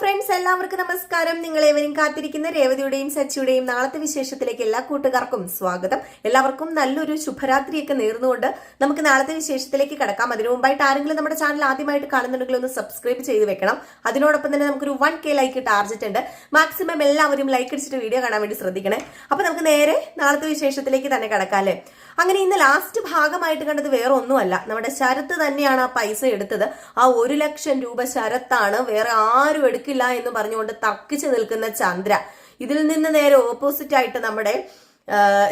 Friends എല്ലാവർക്കും നമസ്കാരം. നിങ്ങൾ ഏവരും കാത്തിരിക്കുന്ന രേവതിയുടെയും സച്ചിയുടെയും നാളത്തെ വിശേഷത്തിലേക്ക് എല്ലാ കൂട്ടുകാർക്കും സ്വാഗതം. എല്ലാവർക്കും നല്ലൊരു ശുഭരാത്രിയൊക്കെ നേർന്നുകൊണ്ട് നമുക്ക് നാളത്തെ വിശേഷത്തിലേക്ക് കടക്കാം. അതിനു മുമ്പായിട്ട് ആരെങ്കിലും നമ്മുടെ ചാനൽ ആദ്യമായിട്ട് കാണുന്നുണ്ടെങ്കിൽ ഒന്ന് സബ്സ്ക്രൈബ് ചെയ്ത് വെക്കണം. അതിനോടൊപ്പം തന്നെ നമുക്കൊരു വൺ കെ ലൈക്ക് ടാർജറ്റ് ഉണ്ട് മാക്സിമം എല്ലാവരും ലൈക്ക് അടിച്ചിട്ട് വീഡിയോ കാണാൻ വേണ്ടി ശ്രദ്ധിക്കണേ. അപ്പൊ നമുക്ക് നേരെ നാളത്തെ വിശേഷത്തിലേക്ക് തന്നെ കടക്കാം അല്ലേ? അങ്ങനെ ഇന്ന് ലാസ്റ്റ് ഭാഗമായിട്ട് കണ്ടത് വേറെ ഒന്നുമല്ല. നമ്മുടെ ശരത്ത് തന്നെയാണ് ആ പൈസ എടുത്തത്. ആ ഒരു ലക്ഷം രൂപ ശരത്താണ് വേറെ ആരും എടുക്കില്ല എന്ന് പറഞ്ഞുകൊണ്ട് തർക്കിച്ചു നിൽക്കുന്ന ചന്ദ്ര. ഇതിൽ നിന്ന് നേരെ ഓപ്പോസിറ്റ് ആയിട്ട് നമ്മുടെ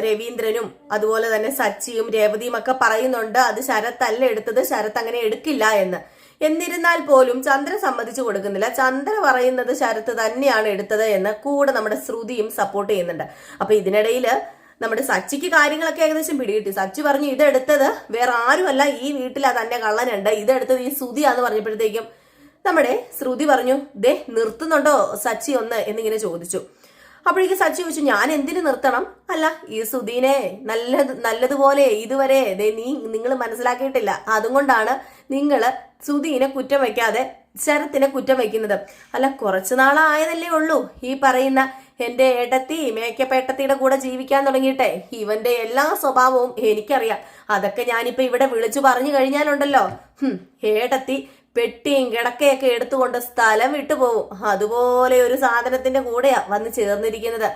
രവീന്ദ്രനും അതുപോലെ തന്നെ സച്ചിയും രേവതിയും ഒക്കെ പറയുന്നുണ്ട് അത് ശരത് അല്ല എടുത്തത് ശരത് അങ്ങനെ എടുക്കില്ല എന്ന്. എന്നിരുന്നാൽ പോലും ചന്ദ്ര സമ്മതിച്ചു കൊടുക്കുന്നില്ല. ചന്ദ്ര പറയുന്നത് ശരത്ത് തന്നെയാണ് എടുത്തത് എന്ന് കൂടെ നമ്മുടെ ശ്രുതിയും സപ്പോർട്ട് ചെയ്യുന്നുണ്ട്. അപ്പൊ ഇതിനിടയിൽ നമ്മുടെ സച്ചിക്ക് കാര്യങ്ങളൊക്കെ ഏകദേശം പിടികിട്ടി. സച്ചി പറഞ്ഞു ഇതെടുത്തത് വേറെ ആരുമല്ല. ഈ വീട്ടിൽ തന്നെ കള്ളനുണ്ട്. ഇതെടുത്തത് ഈ ശ്രുതിയാന്ന് പറഞ്ഞപ്പോഴത്തേക്കും നമ്മുടെ ശ്രുതി പറഞ്ഞു ദേ നിർത്തുന്നുണ്ടോ സച്ചി ഒന്ന് എന്നിങ്ങനെ ചോദിച്ചു. അപ്പോഴേക്ക് സച്ചി ചോദിച്ചു ഞാൻ എന്തിനു നിർത്തണം? അല്ല ഈ സുധീനെ നല്ല നല്ലതുപോലെ ഇതുവരെ നീ നിങ്ങൾ മനസ്സിലാക്കിയിട്ടില്ല. അതുകൊണ്ടാണ് നിങ്ങൾ സുധീനെ കുറ്റം വയ്ക്കാതെ ശരത്തിനെ കുറ്റം വയ്ക്കുന്നത്. അല്ല കുറച്ചു നാളായതല്ലേ ഉള്ളൂ. ഈ പറയുന്ന എന്റെ ഏട്ടത്തി മേക്കപ്പ് ഏട്ടത്തിയുടെ കൂടെ ജീവിക്കാൻ തുടങ്ങിയിട്ടെ. ഇവന്റെ എല്ലാ സ്വഭാവവും എനിക്കറിയാം. അതൊക്കെ ഞാനിപ്പോ ഇവിടെ വിളിച്ചു പറഞ്ഞു കഴിഞ്ഞാലുണ്ടല്ലോ. ഏട്ടത്തി പെട്ടിയും കിടക്കയൊക്കെ എടുത്തുകൊണ്ട് സ്ഥലം വിട്ടു പോവും അതുപോലെ ഒരു സാധനത്തിന്റെ കൂടെയാ വന്ന് ചേർന്നിരിക്കുന്നത്.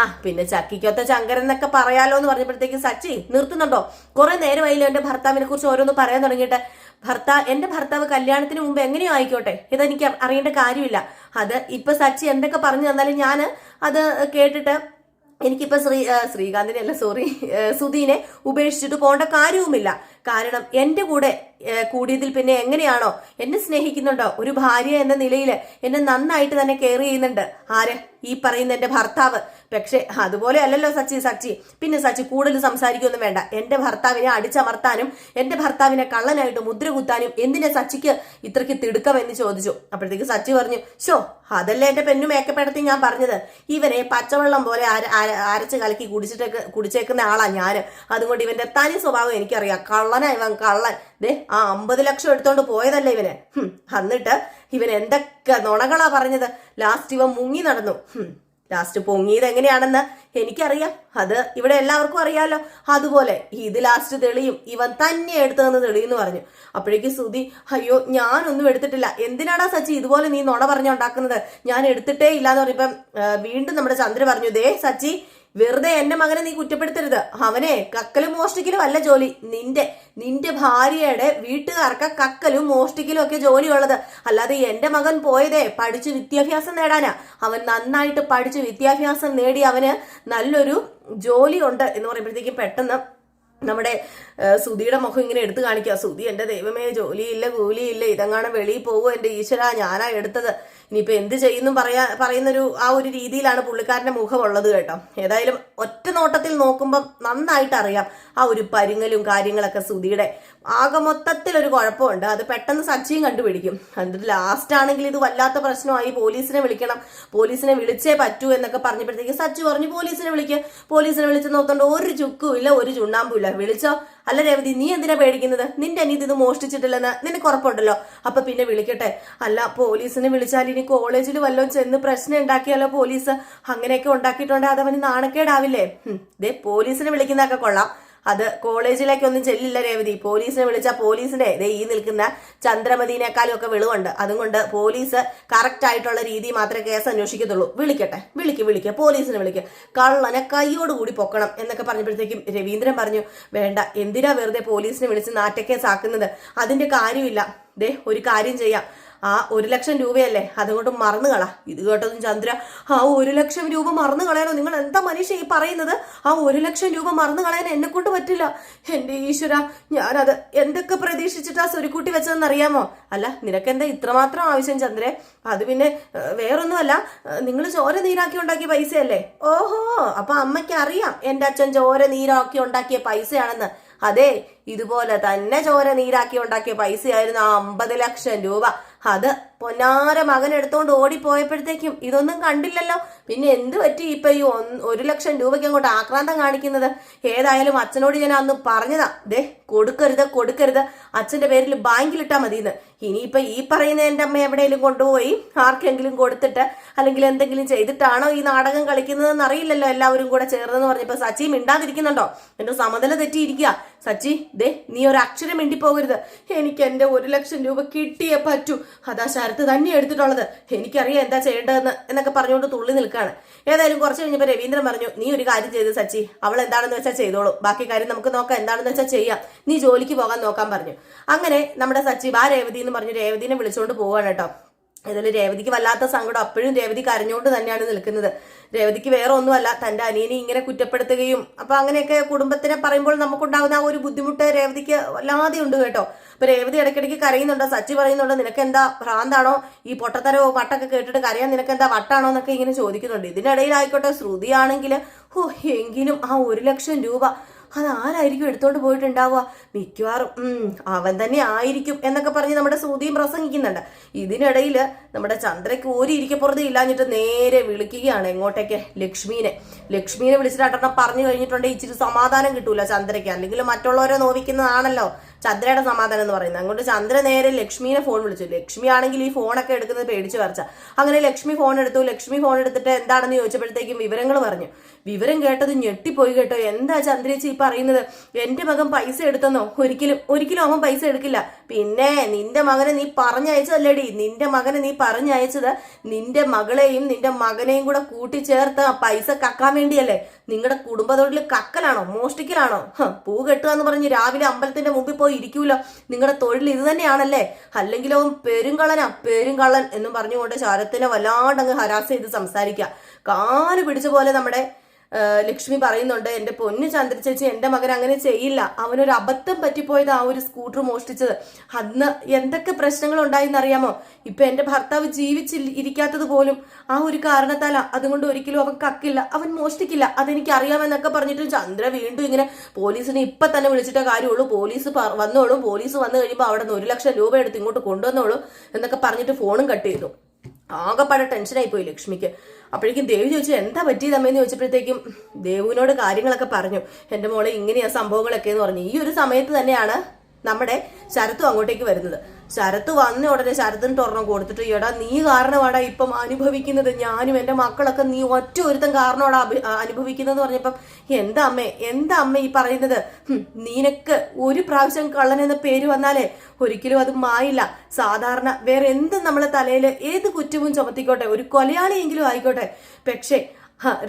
ആ പിന്നെ ചക്കിക്കൊത്ത ശങ്കരൻ എന്നൊക്കെ പറയാലോ എന്ന് പറഞ്ഞപ്പോഴത്തേക്ക് സച്ചി നിർത്തുന്നുണ്ടോ? കുറെ നേരമായില്ലോ എന്റെ ഭർത്താവിനെ കുറിച്ച് ഓരോന്ന് പറയാൻ തുടങ്ങിയിട്ട്. ഭർത്താവ് എന്റെ ഭർത്താവ് കല്യാണത്തിന് മുമ്പ് എങ്ങനെയോ ആയിക്കോട്ടെ. ഇതെനിക്ക് അറിയേണ്ട കാര്യമില്ല. അത് ഇപ്പൊ സച്ചി എന്തൊക്കെ പറഞ്ഞു തന്നാലും ഞാൻ അത് കേട്ടിട്ട് എനിക്കിപ്പോ ശ്രീ ശ്രീകാന്തിനെ അല്ല സോറി സുധീനെ ഉപേക്ഷിച്ചിട്ട് പോകേണ്ട കാര്യവുമില്ല. കാരണം എന്റെ കൂടെ കൂടിയതിൽ പിന്നെ എങ്ങനെയാണോ? എന്നെ സ്നേഹിക്കുന്നുണ്ടോ? ഒരു ഭാര്യ എന്ന നിലയിൽ എന്നെ നന്നായിട്ട് തന്നെ കെയർ ചെയ്യുന്നുണ്ട്. ആര്? ഈ പറയുന്ന എന്റെ ഭർത്താവ്. പക്ഷേ അതുപോലെ അല്ലല്ലോ സച്ചി സച്ചി. പിന്നെ സച്ചി കൂടുതൽ സംസാരിക്കൊന്നും വേണ്ട. എന്റെ ഭർത്താവിനെ അടിച്ചമർത്താനും എന്റെ ഭർത്താവിനെ കള്ളനായിട്ട് മുദ്ര കുത്താനും എന്തിനെ സച്ചിക്ക് ഇത്രയ്ക്ക് തിടുക്കം എന്ന് ചോദിച്ചു. അപ്പോഴത്തേക്ക് സച്ചി പറഞ്ഞു ഷോ അതല്ലേ എന്റെ പെണ്ണു മേക്കപ്പെടുത്തി ഞാൻ പറഞ്ഞത്. ഇവനെ പച്ചവെള്ളം പോലെ അര- അര- അരച്ച് കലക്കി കുടിച്ചിട്ടേക്ക് കുടിച്ചേക്കുന്ന ആളാ ഞാൻ അതുകൊണ്ട് ഇവന്റെ തനി സ്വഭാവം എനിക്കറിയാം. കള്ളനാ ഇവൻ കള്ളൻ. ദേ ആ അമ്പത് ലക്ഷം എടുത്തോണ്ട് പോയതല്ലേ ഇവന്. എന്നിട്ട് ഇവൻ എന്തൊക്കെ നുണകളാ പറഞ്ഞത്. ലാസ്റ്റ് ഇവൻ മുങ്ങി നടന്നു. ലാസ്റ്റ് പൊങ്ങിയത് എങ്ങനെയാണെന്ന് എനിക്കറിയാം. അത് ഇവിടെ എല്ലാവർക്കും അറിയാലോ. അതുപോലെ ഇത് ലാസ്റ്റ് തെളിയും. ഇവൻ തന്നെ എടുത്തതെന്ന് തെളിയെന്ന് പറഞ്ഞു. അപ്പോഴേക്ക് സുധി അയ്യോ ഞാനൊന്നും എടുത്തിട്ടില്ല. എന്തിനാടാ സച്ചി ഇതുപോലെ നീ നുണ പറഞ്ഞുണ്ടാക്കുന്നത് ഞാൻ എടുത്തിട്ടേ ഇല്ലാന്ന് പറഞ്ഞപ്പം ആ, വീണ്ടും നമ്മുടെ ചന്ദ്ര പറഞ്ഞു ദേ സച്ചി വെറുതെ എന്റെ മകനെ നീ കുറ്റപ്പെടുത്തരുത്. അവനെ കക്കലും മോഷ്ടിക്കലും അല്ല ജോലി. നിന്റെ നിന്റെ ഭാര്യയുടെ വീട്ടുകാർക്ക് കക്കലും മോഷ്ടിക്കലും ഒക്കെ ജോലിയുള്ളത്. അല്ലാതെ എന്റെ മകൻ പോയതേ പഠിച്ച് വിദ്യാഭ്യാസം നേടാനാ. അവൻ നന്നായിട്ട് പഠിച്ച് വിദ്യാഭ്യാസം നേടി അവന് നല്ലൊരു ജോലി ഉണ്ട് എന്ന് പറയുമ്പോഴത്തേക്കും പെട്ടെന്ന് നമ്മുടെ സുധിയുടെ മുഖം ഇങ്ങനെ എടുത്തു കാണിക്കുക. സുധി എന്റെ ദൈവമേ ജോലിയില്ല കൂലിയില്ല. ഇതങ്ങാണ് വെളിയിൽ പോകുമോ എന്റെ ഈശ്വര. ഞാനാ എടുത്തത്. ഇനിയിപ്പോ എന്ത് ചെയ്യുന്നു പറയാ പറയുന്നൊരു ആ ഒരു രീതിയിലാണ് പുള്ളിക്കാരന്റെ മുഖമുള്ളത് കേട്ടോ. ഏതായാലും ഒറ്റ നോട്ടത്തിൽ നോക്കുമ്പോൾ നന്നായിട്ട് അറിയാം ആ ഒരു പരുങ്ങലും കാര്യങ്ങളൊക്കെ സുധിയുടെ ആകെ മൊത്തത്തിൽ ഒരു കുഴപ്പമുണ്ട്. അത് പെട്ടെന്ന് സച്ചിയും കണ്ടുപിടിക്കും. എന്നിട്ട് ലാസ്റ്റ് ആണെങ്കിൽ ഇത് വല്ലാത്ത പ്രശ്നമായി. പോലീസിനെ വിളിക്കണം. പോലീസിനെ വിളിച്ചേ പറ്റൂ എന്നൊക്കെ പറഞ്ഞപ്പോഴത്തേക്ക് സച്ചു പറഞ്ഞു പോലീസിനെ വിളിക്കുക പോലീസിനെ വിളിച്ച് നോക്കേണ്ട ഒരു ചുക്കും ഇല്ല ഒരു ചുണ്ണാമ്പും ഇല്ല. വിളിച്ചോ? അല്ല രേവതി നീ എന്തിനാ പേടിക്കുന്നത്? നിന്റെ അനിയത്തി ഇത് മോഷ്ടിച്ചിട്ടില്ലെന്ന് നിനക്ക് ഉറപ്പുണ്ടല്ലോ. അപ്പൊ പിന്നെ വിളിക്കട്ടെ. അല്ല പോലീസിനെ വിളിച്ചാൽ ഇനി കോളേജിൽ വല്ലതും ചെന്ന് പ്രശ്നം ഉണ്ടാക്കിയാലോ പോലീസ്? അങ്ങനെയൊക്കെ ഉണ്ടാക്കിയിട്ടുണ്ടെങ്കിൽ അതവന് നാണക്കേടാവില്ലേ? ദേ പോലീസിനെ വിളിക്കുന്നതൊക്കെ കൊള്ളാം. അത് കോളേജിലേക്കൊന്നും ചെല്ലില്ല രേവതി. പോലീസിനെ വിളിച്ചാൽ പോലീസിന്റെ ഈ നിൽക്കുന്ന ചന്ദ്രമതിനേക്കാളും ഒക്കെ വെളിവുണ്ട്. അതുകൊണ്ട് പോലീസ് കറക്റ്റ് ആയിട്ടുള്ള രീതി മാത്രമേ കേസ് അന്വേഷിക്കത്തുള്ളൂ. വിളിക്കട്ടെ. വിളിക്ക് വിളിക്ക്. പോലീസിനെ വിളിക്ക്. കള്ളനെ കൈയോടുകൂടി പൊക്കണം എന്നൊക്കെ പറഞ്ഞപ്പോഴത്തേക്കും രവീന്ദ്രൻ പറഞ്ഞു വേണ്ട എന്തിനാ വെറുതെ പോലീസിനെ വിളിച്ച് നാട്ടക്കേസ് ആക്കുന്നത്? അതിന്റെ കാര്യമില്ല. ദേ ഒരു കാര്യം ചെയ്യാം. ആ ഒരു ലക്ഷം രൂപയല്ലേ? അതുകൊണ്ട് മറന്നു കള. ഇത് കേട്ടതും ചന്ദ്ര ആ ഒരു ലക്ഷം രൂപ മറന്നു കളയാനോ? നിങ്ങൾ എന്താ മനുഷ്യ ഈ പറയുന്നത്? ആ ഒരു ലക്ഷം രൂപ മറന്നു കളയാൻ എന്നെ കൊണ്ട് പറ്റില്ല. എന്റെ ഈശ്വര ഞാനത് എന്തൊക്കെ പ്രതീക്ഷിച്ചിട്ടാ സ്വരുക്കൂട്ടി വെച്ചതെന്ന് അറിയാമോ അല്ല നിനക്കെന്താ ഇത്രമാത്രം ആവശ്യം ചന്ദ്രെ? അത് പിന്നെ വേറൊന്നുമല്ല. നിങ്ങൾ ചോര നീരാക്കി ഉണ്ടാക്കിയ പൈസയല്ലേ? ഓഹോ അപ്പൊ അമ്മയ്ക്ക് അറിയാം എന്റെ അച്ഛൻ ചോര നീരാക്കി ഉണ്ടാക്കിയ പൈസയാണെന്ന്. അതെ ഇതുപോലെ തന്നെ ചോര നീരാക്കി ഉണ്ടാക്കിയ പൈസയായിരുന്നു ആ അമ്പത് ലക്ഷം രൂപ. അത് പൊന്നാര മകൻ എടുത്തോണ്ട് ഓടിപ്പോയപ്പോഴത്തേക്കും ഇതൊന്നും കണ്ടില്ലല്ലോ. പിന്നെ എന്ത് പറ്റി ഇപ്പൊ ഈ ഒരു ലക്ഷം രൂപയ്ക്ക് അങ്ങോട്ട് ആക്രാന്തം കാണിക്കുന്നത്? ഏതായാലും അച്ഛനോട് ഞാൻ അന്ന് പറഞ്ഞതാ. ദേ കൊടുക്കരുത് കൊടുക്കരുത്. അച്ഛന്റെ പേരിൽ ബാങ്കിൽ ബാങ്കിലിട്ടാ മതിയെന്ന്. ഇനിയിപ്പൊ ഈ പറയുന്ന എന്റെ അമ്മ എവിടെയെങ്കിലും കൊണ്ടുപോയി ആർക്കെങ്കിലും കൊടുത്തിട്ട് അല്ലെങ്കിൽ എന്തെങ്കിലും ചെയ്തിട്ടാണോ ഈ നാടകം കളിക്കുന്നതെന്ന് അറിയില്ലല്ലോ എല്ലാവരും കൂടെ ചേർന്നെന്ന് പറഞ്ഞപ്പോ സച്ചി മിണ്ടാതിരിക്കുന്നുണ്ടോ? എന്റെ സമനില തെറ്റിയിരിക്കുക സച്ചി ദേ നീ ഒരു അക്ഷരം മിണ്ടിപ്പോകരുത്. എനിക്ക് എന്റെ ഒരു ലക്ഷം രൂപ കിട്ടിയേ പറ്റൂ. അതാ ശരത്ത് തന്നെ എടുത്തിട്ടുള്ളത്. എനിക്കറിയാം എന്താ ചെയ്യേണ്ടതെന്ന് എന്നൊക്കെ പറഞ്ഞുകൊണ്ട് തുള്ളി നിൽക്കുകയാണ്. ഏതായാലും കുറച്ച് കഴിഞ്ഞപ്പോൾ രവീന്ദ്രൻ പറഞ്ഞു നീ ഒരു കാര്യം ചെയ്ത് സച്ചി അവൾ എന്താണെന്ന് വെച്ചാൽ ചെയ്തോളൂ. ബാക്കി കാര്യം നമുക്ക് നോക്കാം എന്താണെന്ന് വെച്ചാൽ ചെയ്യാം. നീ ജോലിക്ക് പോകാൻ നോക്കാൻ പറഞ്ഞു. അങ്ങനെ നമ്മുടെ സച്ചി ആ രേവതി എന്ന് പറഞ്ഞു രേവതിനെ വിളിച്ചുകൊണ്ട് പോവുകയാണ് കേട്ടോ. ഇതിൽ രേവതിക്ക് വല്ലാത്ത സങ്കടം. അപ്പോഴും രേവതി കരഞ്ഞുകൊണ്ട് തന്നെയാണ് നിൽക്കുന്നത്. രേവതിക്ക് വേറെ ഒന്നുമല്ല തന്റെ അനിയനെ ഇങ്ങനെ കുറ്റപ്പെടുത്തുകയും അപ്പൊ അങ്ങനെയൊക്കെ കുടുംബത്തിനെ പറയുമ്പോൾ നമുക്കുണ്ടാകുന്ന ആ ഒരു ബുദ്ധിമുട്ട് രേവതിക്ക് വല്ലാതെ ഉണ്ട് കേട്ടോ. അപ്പൊ രേവതി ഇടയ്ക്കിടയ്ക്ക് കരയുന്നുണ്ട് സച്ചി പറയുന്നുണ്ട് നിനക്ക് എന്താ ഭ്രാന്താണോ? ഈ പൊട്ടത്തരോ വട്ടൊക്കെ കേട്ടിട്ട് കരയാൻ നിനക്ക് എന്താ വട്ടാണോ? എന്നൊക്കെ ഇങ്ങനെ ചോദിക്കുന്നുണ്ട്. ഇതിനിടയിലായിക്കോട്ടെ ശ്രുതിയാണെങ്കിൽ ഓ എങ്കിലും ആ ഒരു ലക്ഷം രൂപ അത് ആരായിരിക്കും എടുത്തോണ്ട് പോയിട്ടുണ്ടാവുക. മിക്കവാറും അവൻ തന്നെ ആയിരിക്കും എന്നൊക്കെ പറഞ്ഞ് നമ്മുടെ ശ്രുതിയും പ്രസംഗിക്കുന്നുണ്ട്. ഇതിനിടയിൽ നമ്മുടെ ചന്ദ്രയ്ക്ക് ഒരു ഇരിക്കപ്പുറത്ത് ഇല്ലാഞ്ഞിട്ട് നേരെ വിളിക്കുകയാണ് എങ്ങോട്ടേക്ക്? ലക്ഷ്മീനെ. ലക്ഷ്മീനെ വിളിച്ചിട്ട് അട്ടണം പറഞ്ഞു കഴിഞ്ഞിട്ടുണ്ടെങ്കിൽ ഇച്ചിരി സമാധാനം കിട്ടൂല ചന്ദ്രയ്ക്ക്. അല്ലെങ്കിൽ മറ്റുള്ളവരെ നോവിക്കുന്നതാണല്ലോ. ചന്ദ്രയുടെ സമാധാനം എന്ന് പറയുന്നത്. അങ്ങോട്ട് ചന്ദ്ര നേരെ ലക്ഷ്മിനെ ഫോൺ വിളിച്ചു. ലക്ഷ്മി ആണെങ്കിൽ ഈ ഫോണൊക്കെ എടുക്കുന്നത് പേടിച്ചു വരച്ച അങ്ങനെ ലക്ഷ്മി ഫോൺ എടുത്തു. ലക്ഷ്മി ഫോൺ എടുത്തിട്ട് എന്താണെന്ന് ചോദിച്ചപ്പോഴത്തേക്കും വിവരങ്ങൾ പറഞ്ഞു. വിവരം കേട്ടത് ഞെട്ടിപ്പോയി കേട്ടോ. എന്താ ചന്ദ്രേച്ചി ഈ പറയുന്നത്? എന്റെ മകൻ പൈസ എടുത്തെന്നോ? ഒരിക്കലും ഒരിക്കലും അവൻ പൈസ എടുക്കില്ല. പിന്നെ നിന്റെ മകനെ നീ പറഞ്ഞയച്ചതല്ലേടി? നിന്റെ മകനെ നീ പറഞ്ഞയച്ചത് നിന്റെ മകളെയും നിന്റെ മകനെയും കൂടെ കൂട്ടിച്ചേർത്ത് പൈസ കക്കാൻ വേണ്ടിയല്ലേ? നിങ്ങളുടെ കുടുംബത്തോടിൽ കക്കലാണോ? മോഷ്ടിക്കലാണോ? പൂ കെട്ടുക എന്ന് പറഞ്ഞ് രാവിലെ അമ്പലത്തിന്റെ മുമ്പിൽ പോയി ഇരിക്കൂല? നിങ്ങളുടെ തൊഴിൽ ഇത് തന്നെയാണല്ലേ? അല്ലെങ്കിലോ പെരുങ്കള്ളനാ പെരുങ്കള്ളൻ എന്നും പറഞ്ഞുകൊണ്ട് ശരത്തിനെ വല്ലാണ്ടങ്ങ് ഹരാസ് ചെയ്ത് സംസാരിക്കുക കാൽ പിടിച്ച പോലെ നമ്മുടെ ലക്ഷ്മി പറയുന്നുണ്ട് എന്റെ പൊന്നു ചന്ദ്രചേച്ചി എന്റെ മകൻ അങ്ങനെ ചെയ്യില്ല. അവനൊരു അബദ്ധം പറ്റിപ്പോയത് ആ ഒരു സ്കൂട്ടർ മോഷ്ടിച്ചത്. അന്ന് എന്തൊക്കെ പ്രശ്നങ്ങൾ ഉണ്ടായിന്നറിയാമോ ഇപ്പൊ എന്റെ ഭർത്താവ് ജീവിച്ചിൽ ഇരിക്കാത്തത് പോലും ആ ഒരു കാരണത്താലാ. അതുകൊണ്ട് ഒരിക്കലും അവൻ കക്കില്ല അവൻ മോഷ്ടിക്കില്ല. അതെനിക്ക് അറിയാമെന്നൊക്കെ പറഞ്ഞിട്ട് ചന്ദ്ര വീണ്ടും ഇങ്ങനെ പോലീസിനെ ഇപ്പൊ തന്നെ വിളിച്ചിട്ടേ കാര്യമുള്ളൂ. പോലീസ് വന്നോളും. പോലീസ് വന്നു കഴിയുമ്പോൾ അവിടെ നിന്ന് ഒരു ലക്ഷം രൂപ എടുത്ത് ഇങ്ങോട്ട് കൊണ്ടുവന്നോളൂ എന്നൊക്കെ പറഞ്ഞിട്ട് ഫോണും കട്ട് ചെയ്തു. ആകെപ്പാടെ ടെൻഷനായി പോയി ലക്ഷ്മിക്ക്. അപ്പോഴേക്കും ദേവി ചോദിച്ചു എന്താ പറ്റിയത് അമ്മയെന്ന് ചോദിച്ചപ്പോഴത്തേക്കും ദേവുവിനോട് കാര്യങ്ങളൊക്കെ പറഞ്ഞു. എന്റെ മോളെ ഇങ്ങനെയാ സംഭവങ്ങളൊക്കെ എന്ന് പറഞ്ഞു. ഈ ഒരു സമയത്ത് തന്നെയാണ് നമ്മുടെ ശരത്തും അങ്ങോട്ടേക്ക് വരുന്നത്. ശരത്ത് വന്ന ഉടനെ ശരത്തിന് തുറന്നു കൊടുത്തിട്ട് എടാ നീ കാരണമാടാ ഇപ്പം അനുഭവിക്കുന്നത്. ഞാനും എന്റെ മക്കളൊക്കെ നീ ഒറ്റ ഒരുത്തം കാരണമാടാ അനുഭവിക്കുന്നത് പറഞ്ഞപ്പം എന്താ അമ്മേ എന്താ അമ്മ ഈ പറയുന്നത്? നീനക്ക് ഒരു പ്രാവശ്യം കള്ളൻ എന്ന പേര് വന്നാലേ ഒരിക്കലും അത് മായില്ല. സാധാരണ വേറെ എന്ത് നമ്മളെ തലയിൽ ഏത് കുറ്റവും ചുമത്തിക്കോട്ടെ. ഒരു കൊലയാളിയെങ്കിലും ആയിക്കോട്ടെ. പക്ഷേ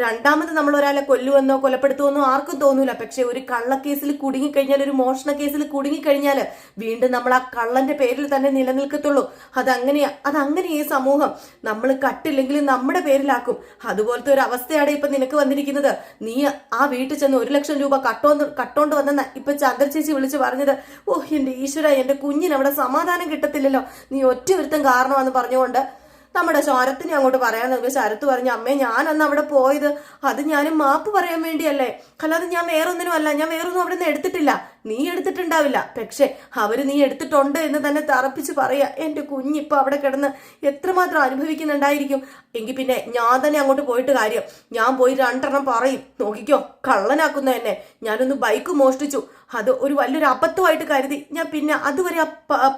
രണ്ടാമത് നമ്മൾ ഒരാളെ കൊല്ലുവെന്നോ കൊലപ്പെടുത്തുമെന്നോ ആർക്കും തോന്നൂല. പക്ഷെ ഒരു കള്ളക്കേസിൽ കുടുങ്ങിക്കഴിഞ്ഞാൽ ഒരു മോഷണ കേസിൽ കുടുങ്ങിക്കഴിഞ്ഞാൽ വീണ്ടും നമ്മൾ ആ കള്ളന്റെ പേരിൽ തന്നെ നിലനിൽക്കത്തുള്ളൂ. അതങ്ങനെയാ അതങ്ങനെ ഈ സമൂഹം നമ്മൾ കട്ടില്ലെങ്കിലും നമ്മുടെ പേരിലാക്കും. അതുപോലത്തെ ഒരു അവസ്ഥയാണ് ഇപ്പൊ നിനക്ക് വന്നിരിക്കുന്നത്. നീ ആ വീട്ടിൽ ചെന്ന് ഒരു ലക്ഷം രൂപ കട്ടോന്ന് കട്ടോണ്ട് വന്നെന്ന ഇപ്പൊ ചന്ദ്രചേച്ചി വിളിച്ച് പറഞ്ഞത്. ഓ എന്റെ ഈശ്വര എന്റെ കുഞ്ഞിന് അവിടെ സമാധാനം കിട്ടത്തില്ലല്ലോ. നീ ഒറ്റ ഒരുത്തം കാരണമാണെന്ന് പറഞ്ഞുകൊണ്ട് നമ്മുടെ ശരത്തിനെ അങ്ങോട്ട് പറയാൻ നോക്കി. ശരത്ത് പറഞ്ഞു അമ്മേ ഞാൻ അന്ന് അവിടെ പോയത് അത് ഞാൻ മാപ്പ് പറയാൻ വേണ്ടിയല്ലേ. അല്ലാതെ ഞാൻ വേറൊന്നിനും അല്ല ഞാൻ വേറൊന്നും അവിടെ നിന്ന് എടുത്തിട്ടില്ല. നീ എടുത്തിട്ടുണ്ടാവില്ല. പക്ഷെ അവർ നീ എടുത്തിട്ടുണ്ട് എന്ന് തന്നെ തറപ്പിച്ച് പറയാ. എന്റെ കുഞ്ഞിപ്പൊ അവിടെ കിടന്ന് എത്രമാത്രം അനുഭവിക്കുന്നുണ്ടായിരിക്കും. എങ്കിൽ പിന്നെ ഞാൻ തന്നെ അങ്ങോട്ട് പോയിട്ട് കാര്യം. ഞാൻ പോയി രണ്ടെണ്ണം പറയും. നോക്കിക്കോ കള്ളനാക്കുന്ന എന്നെ. ഞാനൊന്ന് ബൈക്ക് മോഷ്ടിച്ചു. അത് ഒരു വലിയൊരു അബദ്ധമായിട്ട് കരുതി. ഞാൻ പിന്നെ അതുവരെ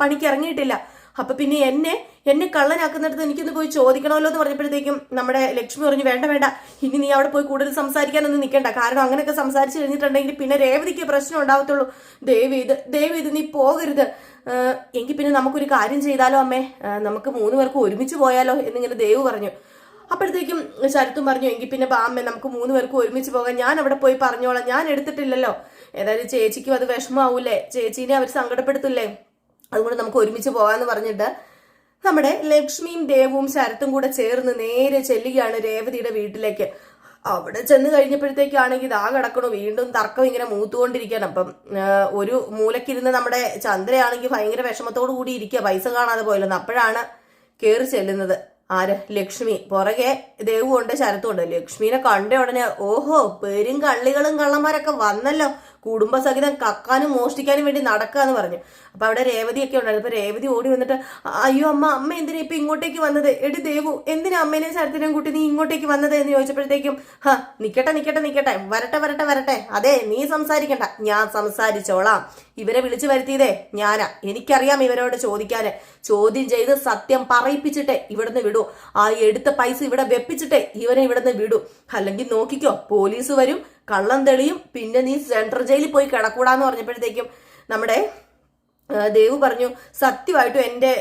പണിക്ക് ഇറങ്ങിയിട്ടില്ല. അപ്പൊ പിന്നെ എന്നെ എന്നെ കള്ളനാക്കുന്നിടത്ത് എനിക്കൊന്ന് പോയി ചോദിക്കണമല്ലോ എന്ന് പറഞ്ഞപ്പോഴത്തേക്കും നമ്മുടെ ലക്ഷ്മി പറഞ്ഞു വേണ്ട വേണ്ട ഇനി നീ അവിടെ പോയി കൂടുതൽ സംസാരിക്കാനൊന്നും നിൽക്കണ്ട. കാരണം അങ്ങനെയൊക്കെ സംസാരിച്ചു കഴിഞ്ഞിട്ടുണ്ടെങ്കിൽ പിന്നെ രേവതിക്ക് പ്രശ്നം ഉണ്ടാവത്തുള്ളൂ. ദേവി ഇത് ദേവി ഇത് നീ പോകരുത്. എങ്കിൽ പിന്നെ നമുക്കൊരു കാര്യം ചെയ്താലോ അമ്മേ? നമുക്ക് മൂന്ന് പേർക്ക് ഒരുമിച്ച് പോയാലോ? എന്നിങ്ങനെ ദേവ് പറഞ്ഞു. അപ്പോഴത്തേക്കും ശരത്തും പറഞ്ഞു എങ്കിൽ പിന്നെ ബാമ്മ നമുക്ക് മൂന്ന് പേർക്ക് ഒരുമിച്ച് പോകാം. ഞാൻ അവിടെ പോയി പറഞ്ഞോളാം. ഞാൻ എടുത്തിട്ടില്ലല്ലോ. ഏതായാലും ചേച്ചിക്കും അത് വിഷമാവൂലേ ചേച്ചീനെ അവർ സങ്കടപ്പെടുത്തില്ലേ? അതുകൊണ്ട് നമുക്ക് ഒരുമിച്ച് പോകാന്ന് പറഞ്ഞിട്ട് നമ്മുടെ ലക്ഷ്മിയും ദേവും ശരത്തും കൂടെ ചേർന്ന് നേരെ ചെല്ലുകയാണ് രേവതിയുടെ വീട്ടിലേക്ക്. അവിടെ ചെന്ന് കഴിഞ്ഞപ്പോഴത്തേക്കാണെങ്കിൽ ഇതാ കിടക്കണു. വീണ്ടും തർക്കം ഇങ്ങനെ മൂത്തുകൊണ്ടിരിക്കുകയാണ്. അപ്പം ഒരു മൂലക്കിരുന്ന് നമ്മുടെ ചന്ദ്രയാണെങ്കിൽ ഭയങ്കര വിഷമത്തോടു കൂടി ഇരിക്കുക. പൈസ കാണാതെ പോയല്ലോ. അപ്പോഴാണ് കയറി ചെല്ലുന്നത്. ആര്? ലക്ഷ്മി. പുറകെ ദേവുണ്ട് ശരത്തും ഉണ്ട് ലക്ഷ്മിനെ കണ്ട ഉടനെ ഓഹോ പെരും കള്ളികളും കള്ളന്മാരൊക്കെ വന്നല്ലോ. കുടുംബസഹിതം കക്കാനും മോഷ്ടിക്കാനും വേണ്ടി നടക്കുക എന്ന് പറഞ്ഞു. അപ്പൊ അവിടെ രേവതിയൊക്കെ ഉണ്ടായിരുന്നു. അപ്പൊ രേവതി ഓടി വന്നിട്ട് അയ്യോ അമ്മ അമ്മ എന്തിനാ ഇപ്പൊ ഇങ്ങോട്ടേക്ക് വന്നത്? എടി ദേവു എന്തിനാ അമ്മേനെ ശരത്തിനെയും കൂട്ടി നീ ഇങ്ങോട്ടേക്ക് വന്നത്? എന്ന് ചോദിച്ചപ്പോഴത്തേക്കും ഹാ നിക്കട്ടെ നിക്കട്ടെ നിക്കട്ടെ. വരട്ടെ വരട്ടെ വരട്ടെ. അതെ നീ സംസാരിക്കണ്ട. ഞാൻ സംസാരിച്ചോളാം. ഇവരെ വിളിച്ചു വരുത്തിയതേ ഞാനാ. എനിക്കറിയാം ഇവരോട് ചോദിക്കാന്. ചോദ്യം ചെയ്ത് സത്യം പറയിപ്പിച്ചിട്ടേ ഇവിടുന്ന് വിടൂ. ആ എടുത്ത പൈസ ഇവിടെ വെപ്പിച്ചിട്ടേ ഇവനെ ഇവിടുന്ന് വിടൂ. അല്ലെങ്കിൽ നോക്കിക്കോ പോലീസ് വരും കള്ളം തെളിയും പിന്നെ നീ സെൻട്രൽ ജയിലിൽ പോയി കിടക്കൂടാന്ന് പറഞ്ഞപ്പോഴത്തേക്കും നമ്മുടെ ദേവ് പറഞ്ഞു സത്യമായിട്ടും എന്റെ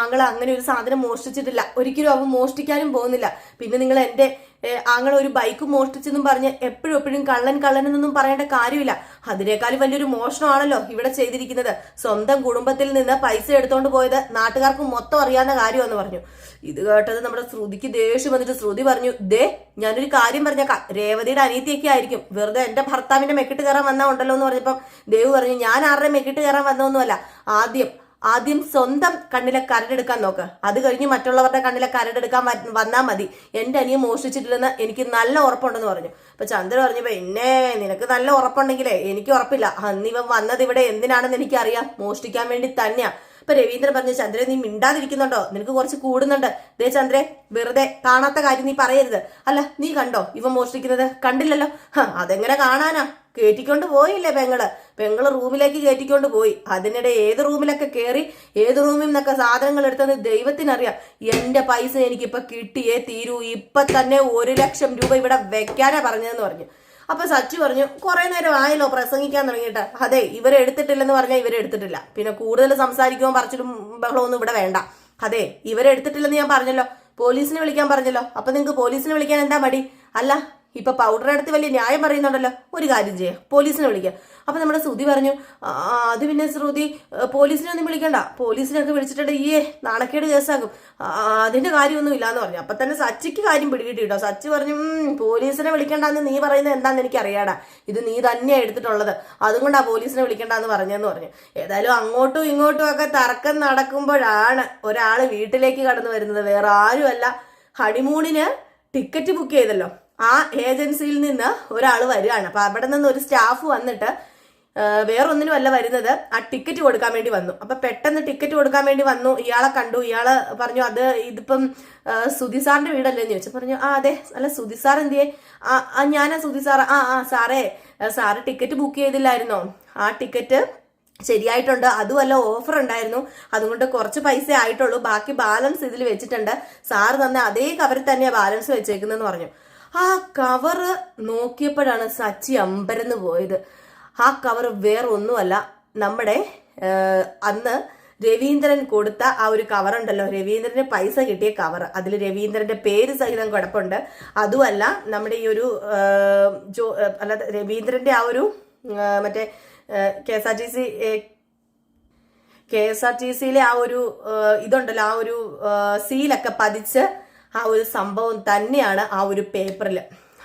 ആങ്ങളെ അങ്ങനെ ഒരു സാധനം മോഷ്ടിച്ചിട്ടില്ല. ഒരിക്കലും അവൻ മോഷ്ടിക്കാനും പോകുന്നില്ല. പിന്നെ നിങ്ങൾ എന്റെ ആങ്ങള ഒരു ബൈക്ക് മോഷ്ടിച്ചെന്നും പറഞ്ഞ് എപ്പോഴും എപ്പോഴും കള്ളൻ കള്ളൻ എന്നൊന്നും പറയേണ്ട കാര്യമില്ല. അതിനേക്കാളും വലിയൊരു മോഷണമാണല്ലോ ഇവിടെ ചെയ്തിരിക്കുന്നത്. സ്വന്തം കുടുംബത്തിൽ നിന്ന് പൈസ എടുത്തോണ്ട് പോയത് നാട്ടുകാർക്ക് മൊത്തം അറിയാവുന്ന കാര്യമെന്ന് പറഞ്ഞു. ഇത് കേട്ടത് നമ്മുടെ ശ്രുതിക്ക് ദേഷ്യം വന്നിട്ട് ശ്രുതി പറഞ്ഞു ദേ ഞാനൊരു കാര്യം പറഞ്ഞേക്കാം. രേവതിയുടെ അനീതിയൊക്കെ ആയിരിക്കും. വെറുതെ എന്റെ ഭർത്താവിന്റെ മെക്കിട്ട് കയറാൻ വന്നാ ഉണ്ടല്ലോ എന്ന് പറഞ്ഞപ്പം ദേവ് പറഞ്ഞു ഞാൻ ആരുടെ മെക്കിട്ട് കയറാൻ വന്നൊന്നുമല്ല ആദ്യം ആദ്യം സ്വന്തം കണ്ണിലെ കരടെടുക്കാൻ നോക്ക്. അത് കഴിഞ്ഞ് മറ്റുള്ളവരുടെ കണ്ണിലെ കരടെടുക്കാൻ വന്നാൽ വന്നാ മതി. എന്റെ അനിയൻ മോഷ്ടിച്ചിട്ടില്ലെന്ന് എനിക്ക് നല്ല ഉറപ്പുണ്ടെന്ന് പറഞ്ഞു. അപ്പൊ ചന്ദ്ര പറഞ്ഞു പിന്നെ നിനക്ക് നല്ല ഉറപ്പുണ്ടെങ്കിലേ എനിക്ക് ഉറപ്പില്ല. അന്ന് ഇവൻ വന്നത് ഇവിടെ എന്തിനാണെന്ന് എനിക്കറിയാം. മോഷ്ടിക്കാൻ വേണ്ടി തന്നെയാ. അപ്പൊ രവീന്ദ്രൻ പറഞ്ഞു ചന്ദ്രൻ നീ മിണ്ടാതിരിക്കുന്നുണ്ടോ? നിനക്ക് കുറച്ച് കൂടുന്നുണ്ട്. ദേ ചന്ദ്രേ വെറുതെ കാണാത്ത കാര്യം നീ പറയരുത്. അല്ല നീ കണ്ടോ? ഇവ മോഷ്ടിക്കുന്നത്? കണ്ടില്ലല്ലോ. അതെങ്ങനെ കാണാനാ? കേറ്റിക്കൊണ്ട് പോയില്ലേ പെങ്ങൾ? പെങ്ങൾ റൂമിലേക്ക് കയറ്റിക്കൊണ്ട് പോയി. അതിനിടെ ഏത് റൂമിലൊക്കെ കയറി ഏത് റൂമിൽ നിന്നൊക്കെ സാധനങ്ങൾ എടുത്തത് ദൈവത്തിനറിയാം. എന്റെ പൈസ എനിക്കിപ്പൊ കിട്ടിയേ തീരൂ. ഇപ്പൊ തന്നെ ഒരു ലക്ഷം രൂപ ഇവിടെ വെക്കാനാ പറഞ്ഞതെന്ന് പറഞ്ഞു. അപ്പൊ സച്ചു പറഞ്ഞു കുറെ നേരം ആയല്ലോ പ്രസംഗിക്കാൻ തുടങ്ങിയിട്ട്. അതെ ഇവരെ എടുത്തിട്ടില്ലെന്ന് പറഞ്ഞാൽ ഇവരെ എടുത്തിട്ടില്ല. പിന്നെ കൂടുതൽ സംസാരിക്കുമ്പോൾ പറിച്ചിട്ടും ബഹളമൊന്നും ഇവിടെ വേണ്ട. അതെ ഇവരെ എടുത്തിട്ടില്ലെന്ന് ഞാൻ പറഞ്ഞല്ലോ. പോലീസിനെ വിളിക്കാൻ പറഞ്ഞല്ലോ. അപ്പൊ നിങ്ങൾക്ക് പോലീസിനെ വിളിക്കാൻ എന്താ മടി? അല്ല ഇപ്പൊ പൗഡർ എടുത്ത് വലിയ ന്യായം പറയുന്നുണ്ടല്ലോ. ഒരു കാര്യം ചെയ്യാം പോലീസിനെ വിളിക്കാം. അപ്പൊ നമ്മുടെ ശ്രുതി പറഞ്ഞു "ആ, അത് പിന്നെ ശ്രുതി പോലീസിനൊന്നും വിളിക്കണ്ട. പോലീസിനൊക്കെ വിളിച്ചിട്ടുണ്ട് ഈ നാണക്കേട് കേസാകും. അതിന്റെ കാര്യമൊന്നും ഇല്ലാന്ന് പറഞ്ഞു. അപ്പൊ തന്നെ സച്ചിക്ക് കാര്യം പിടികിട്ടി കേട്ടോ സച്ചി പറഞ്ഞു "ഉം, പോലീസിനെ വിളിക്കണ്ടെന്ന് നീ പറയുന്നത് എന്താണെന്ന് എനിക്ക് അറിയാടാ ഇത് നീ തന്നെയാണ് എടുത്തിട്ടുള്ളത്. അതുകൊണ്ടാ പോലീസിനെ വിളിക്കണ്ടെന്ന് പറഞ്ഞെന്ന് പറഞ്ഞു. ഏതായാലും അങ്ങോട്ടും ഇങ്ങോട്ടും ഒക്കെ തർക്കം നടക്കുമ്പോഴാണ് ഒരാൾ വീട്ടിലേക്ക് കടന്നു വരുന്നത്. വേറെ ആരുമല്ല. ഹണിമൂണിന് ടിക്കറ്റ് ബുക്ക് ചെയ്തല്ലോ. ആ ഏജൻസിയിൽ നിന്ന് ഒരാൾ വരികയാണ്. അപ്പൊ അവിടെ നിന്ന് ഒരു സ്റ്റാഫ് വന്നിട്ട് വേറൊന്നിനും അല്ല വരുന്നത്. ആ ടിക്കറ്റ് കൊടുക്കാൻ വേണ്ടി വന്നു. അപ്പൊ പെട്ടെന്ന് ടിക്കറ്റ് കൊടുക്കാൻ വേണ്ടി വന്നു. ഇയാളെ കണ്ടു. ഇയാൾ പറഞ്ഞു അത് ഇതിപ്പം ആ, സുധി സാറിന്റെ വീടല്ലേ? എന്ന് ചോദിച്ചു. പറഞ്ഞു ആ അതെ. അല്ല സുധി സാർ എന്തിയെ? ആ ആ, ഞാനാ സുധി സാർ ആ ആ സാറേ. ആ, സാറ് ടിക്കറ്റ് ബുക്ക് ചെയ്തില്ലായിരുന്നോ? ആ ടിക്കറ്റ് ശരിയായിട്ടുണ്ട്. അതുമല്ല ഓഫർ ഉണ്ടായിരുന്നു. അതുകൊണ്ട് കുറച്ച് പൈസ ആയിട്ടുള്ളൂ. ബാക്കി ബാലൻസ് ഇതിൽ വെച്ചിട്ടുണ്ട്. സാറ് തന്നെ അതേ കവറിൽ തന്നെയാണ് ബാലൻസ് വെച്ചേക്കുന്നതെന്ന് പറഞ്ഞു. ആ കവറ് നോക്കിയപ്പോഴാണ് സച്ചി അമ്പരന്ന് പോയത്. ആ കവർ വേറെ ഒന്നുമല്ല. നമ്മുടെ അന്ന് രവീന്ദ്രൻ കൊടുത്ത ആ ഒരു കവർ ഉണ്ടല്ലോ. രവീന്ദ്രന് പൈസ കിട്ടിയ കവർ അതിൽ രവീന്ദ്രന്റെ പേര് സഹിതം കിടപ്പുണ്ട്. അതുമല്ല നമ്മുടെ ഈ ഒരു ജോ അല്ല രവീന്ദ്രന്റെ ആ ഒരു മറ്റേ K S R T C K S R T സിയിലെ ആ ഒരു ഇതുണ്ടല്ലോ. ആ ഒരു സീലൊക്കെ പതിച്ച് ആ ഒരു സംഭവം തന്നെയാണ് ആ ഒരു പേപ്പറിൽ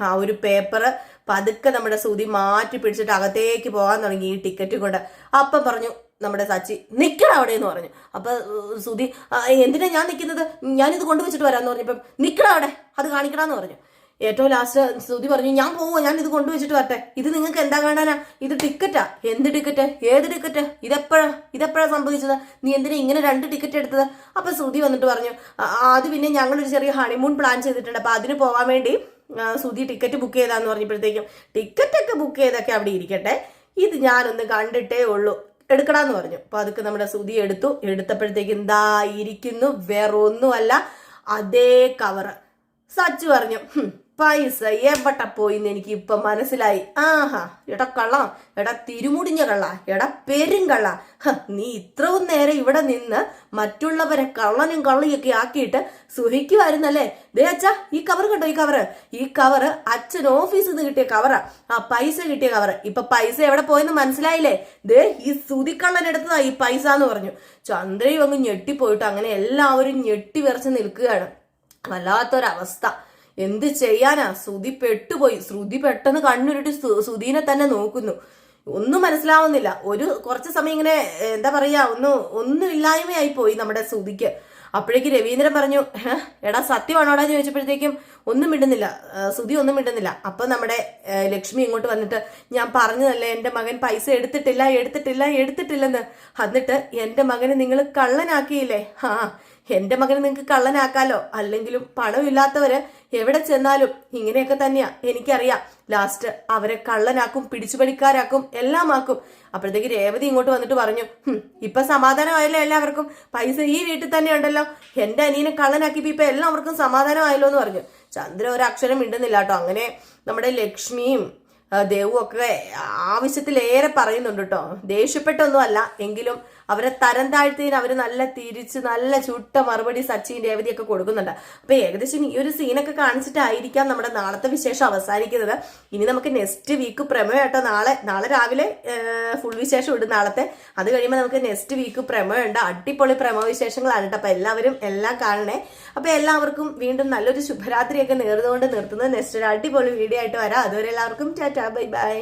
ആ ഒരു പേപ്പർ പതുക്കെ നമ്മുടെ സുതി മാറ്റി പിടിച്ചിട്ട് അകത്തേക്ക് പോകാൻ തുടങ്ങി ഈ ടിക്കറ്റ് കൊണ്ട്. അപ്പം പറഞ്ഞു നമ്മുടെ സച്ചി നിൽക്കണം അവിടെ എന്ന് പറഞ്ഞു. അപ്പൊ സുതി സുധി "ആ, എന്തിനാ ഞാൻ നിൽക്കുന്നത് ഞാനിത് കൊണ്ടുവച്ചിട്ട് വരാന്ന് പറഞ്ഞപ്പം നിൽക്കണം അവിടെ അത് കാണിക്കണമെന്ന് പറഞ്ഞു. ഏറ്റവും ലാസ്റ്റ് സുധി പറഞ്ഞു ഞാൻ പോവോ ഞാൻ ഇത് കൊണ്ടുവച്ചിട്ട് വരട്ടെ. ഇത് നിങ്ങൾക്ക് എന്താ കാണാനാ? ഇത് ടിക്കറ്റാ. എന്ത് ടിക്കറ്റ്? ഏത് ടിക്കറ്റ്? ഇതെപ്പോഴാ? ഇതെപ്പോഴാ സംഭവിച്ചത്? നീ എന്തിനാ ഇങ്ങനെ രണ്ട് ടിക്കറ്റ് എടുത്തത്? അപ്പൊ സുധി വന്നിട്ട് പറഞ്ഞു "ആ, അത് പിന്നെ ഞങ്ങളൊരു ചെറിയ ഹണിമൂൺ പ്ലാൻ ചെയ്തിട്ടുണ്ട്. അപ്പൊ അതിന് പോകാൻ വേണ്ടി സുധി ടിക്കറ്റ് ബുക്ക് ചെയ്താന്ന് പറഞ്ഞപ്പോഴത്തേക്കും ടിക്കറ്റ് ഒക്കെ ബുക്ക് ചെയ്തൊക്കെ അവിടെ ഇരിക്കട്ടെ. ഇത് ഞാനൊന്ന് കണ്ടിട്ടേ ഉള്ളൂ. എടുക്കണമെന്ന് പറഞ്ഞു. അപ്പോൾ അതൊക്കെ നമ്മുടെ സുധി എടുത്തു. എടുത്തപ്പോഴത്തേക്ക് എന്താ ഇരിക്കുന്നു. വേറൊന്നുമല്ല. അതേ കവറ് സച്ചു പറഞ്ഞു "ഹും, പൈസ എവിടെ പോയിന്ന് എനിക്ക് ഇപ്പൊ മനസ്സിലായി. ആഹാ എടാ കള്ള എടാ തിരുമുടിഞ്ഞ കള്ള എടാ കള്ള. നീ ഇത്രയും നേരം ഇവിടെ നിന്ന് മറ്റുള്ളവരെ കള്ളനും കള്ളിയൊക്കെ ആക്കിയിട്ട് സുഹിക്കുമായിരുന്നല്ലേ ദേ അച്ഛാ ഈ കവർ കണ്ടോ ഈ കവറ് ഈ കവറ് അച്ഛൻ ഓഫീസിൽ നിന്ന് കിട്ടിയ കവറാ ആ. പൈസ കിട്ടിയ കവറ് ഇപ്പൊ പൈസ എവിടെ പോയെന്ന് മനസ്സിലായില്ലേ? ദേ ഈ സുതിക്കള്ളൻ എടുത്തതാ ഈ പൈസ എന്ന് പറഞ്ഞു. ചന്ദ്രയും അങ്ങ് ഞെട്ടിപ്പോയിട്ട് അങ്ങനെ എല്ലാവരും ഞെട്ടി വിറച്ച് നിൽക്കുകയാണ്. വല്ലാത്തൊരവസ്ഥ. എന്ത് ചെയ്യാനാ? ശ്രുതി പെട്ടുപോയി. ശ്രുതി പെട്ടെന്ന് കണ്ണുരുട്ടി ശ്രുതിനെ തന്നെ നോക്കുന്നു. ഒന്നും മനസ്സിലാവുന്നില്ല. ഒരു കുറച്ച് സമയം ഇങ്ങനെ എന്താ പറയാ ഒന്ന് ഇല്ലായ്മയായി പോയി നമ്മുടെ ശ്രുതിക്ക്. അപ്പോഴേക്ക് രവീന്ദ്രൻ പറഞ്ഞു എടാ സത്യമാണോടാ? ചോദിച്ചപ്പോഴത്തേക്കും ഒന്നും മിണ്ടുന്നില്ല. സുധി ഒന്നും മിണ്ടുന്നില്ല. അപ്പൊ നമ്മുടെ ലക്ഷ്മി ഇങ്ങോട്ട് വന്നിട്ട് ഞാൻ പറഞ്ഞതല്ലേ എന്റെ മകൻ പൈസ എടുത്തിട്ടില്ല എടുത്തിട്ടില്ല എടുത്തിട്ടില്ലെന്ന്? എന്നിട്ട് എന്റെ മകനെ നിങ്ങൾ കള്ളനാക്കിയില്ലേ? ആ എന്റെ മകനെ നിങ്ങൾക്ക് കള്ളനാക്കാലോ? അല്ലെങ്കിലും പണമില്ലാത്തവര് എവിടെ ചെന്നാലും ഇങ്ങനെയൊക്കെ തന്നെയാ എനിക്കറിയാം. ലാസ്റ്റ് അവരെ കള്ളനാക്കും പിടിച്ചുപടിക്കാരാക്കും എല്ലാം ആക്കും അപ്പോഴത്തേക്ക് രേവതി ഇങ്ങോട്ട് വന്നിട്ട് പറഞ്ഞു "ഹും, ഇപ്പൊ സമാധാനമായല്ലോ എല്ലാവർക്കും. പൈസ ഈ വീട്ടിൽ തന്നെ ഉണ്ടല്ലോ. എന്റെ അനിയനെ കള്ളനാക്കിയപ്പോ ഇപ്പൊ എല്ലാവർക്കും സമാധാനമായല്ലോ എന്ന് പറഞ്ഞു. ചന്ദ്ര ഒരു അക്ഷരം മിണ്ടുന്നില്ല കേട്ടോ. അങ്ങനെ നമ്മുടെ ലക്ഷ്മിയും ദേവും ഒക്കെ ആവശ്യത്തിലേറെ പറയുന്നുണ്ട് കേട്ടോ ദേഷ്യപ്പെട്ടൊന്നും അല്ല എങ്കിലും അവരെ തരം താഴ്ത്തിയതിന് അവർ നല്ല തിരിച്ച് നല്ല ചുട്ട മറുപടി സച്ചിൻ രേവതിയൊക്കെ കൊടുക്കുന്നുണ്ട്. അപ്പൊ ഏകദേശം ഈ ഒരു സീനൊക്കെ കാണിച്ചിട്ടായിരിക്കാം നമ്മുടെ നാളത്തെ വിശേഷം അവസാനിക്കുന്നത്. ഇനി നമുക്ക് നെക്സ്റ്റ് വീക്ക് പ്രമേയം കേട്ടോ. നാളെ നാളെ രാവിലെ ഫുൾ വിശേഷം ഇടും നാളത്തെ. അത് കഴിയുമ്പോൾ നമുക്ക് നെക്സ്റ്റ് വീക്ക് പ്രമേയം ഉണ്ട്. അടിപൊളി പ്രമോ വിശേഷങ്ങളാണ് കേട്ടോ അപ്പൊ എല്ലാവരും എല്ലാം കാണണേ. അപ്പൊ എല്ലാവർക്കും വീണ്ടും നല്ലൊരു ശുഭരാത്രിയൊക്കെ നേർന്നുകൊണ്ട് നിർത്തുന്നത്. നെക്സ്റ്റ് ഒരു അടിപൊളി വീഡിയോ ആയിട്ട് വരാം. അതുവരെ എല്ലാവർക്കും ബൈ ബൈ